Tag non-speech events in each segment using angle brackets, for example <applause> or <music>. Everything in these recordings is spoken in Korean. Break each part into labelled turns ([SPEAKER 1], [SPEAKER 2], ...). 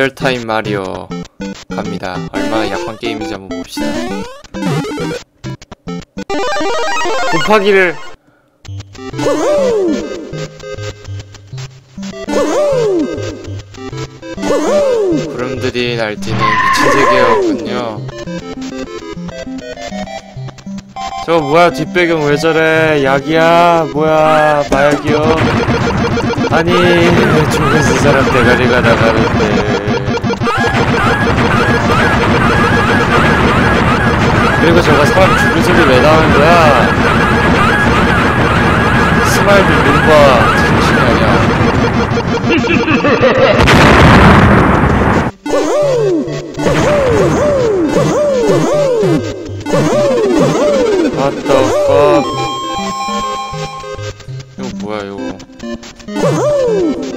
[SPEAKER 1] 리얼타임 마리오 갑니다. 얼마나 약한 게임인지 한번 봅시다. 곱하기를 구름들이 날뛰는 미친 세계였군요. 저 뭐야 뒷배경 왜 저래 약이야 뭐야 마약이요 아니 세 사람 대가리가 나가는데 그리고 저가 사람 죽은 소리 왜 나오는 거야 스마일도 눈과 정신이 아니야 fuck?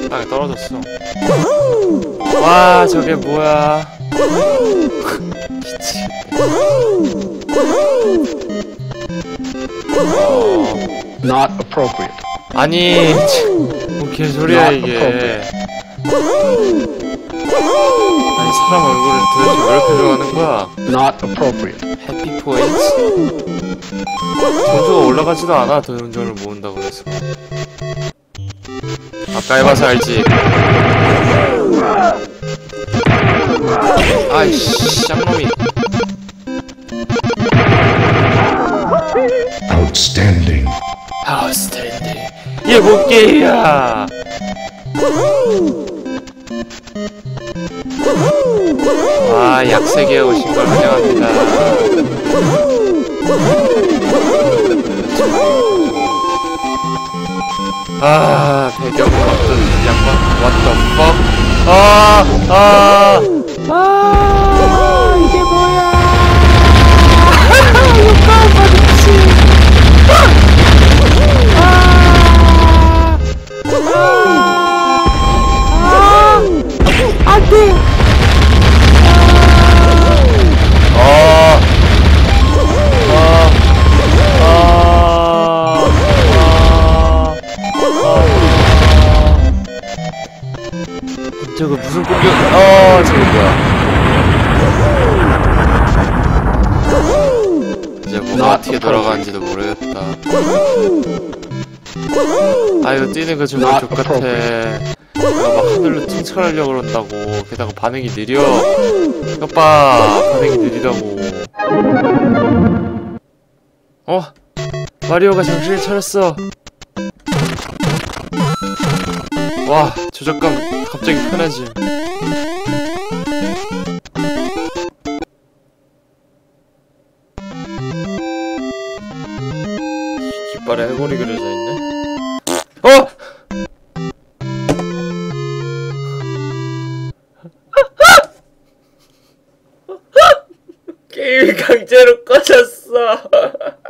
[SPEAKER 1] 이거 떨어졌어. 와 저게 뭐야?
[SPEAKER 2] Not appropriate.
[SPEAKER 1] 아니 뭐 개소리야 이게. 아니 사람 얼굴을 도대체 왜 이렇게 좋아하는 거야?
[SPEAKER 2] Not appropriate.
[SPEAKER 1] 해피 포인트? 점수가 올라가지도 않아 돈전을 모은다고 해서 아까 해봐서 알지 아이씨 쌍놈이.
[SPEAKER 3] Outstanding.
[SPEAKER 1] 아웃스탠딩 얘 뭔게임이야? 와 약세계에 오신 걸 환영합니다. 아 배경음악도 양반 what the fuck? 아, 아, 아, 啊 저거 무슨 공격? 아, 저거 뭐야? 이제 뭐가 어떻게 돌아가는지도 모르겠다. 아 이거 뛰는 거 정말 족같아. 내가 막 하늘로 튕철하려고 그런다고. 게다가 반응이 느려. 봐. 반응이 느리다고. 어? 마리오가 정신을 차렸어. 와, 조작감 갑자기 편해짐. 깃발에 해골이 그려져 있네. 어! <laughs> 게임이 강제로 꺼졌어. <laughs>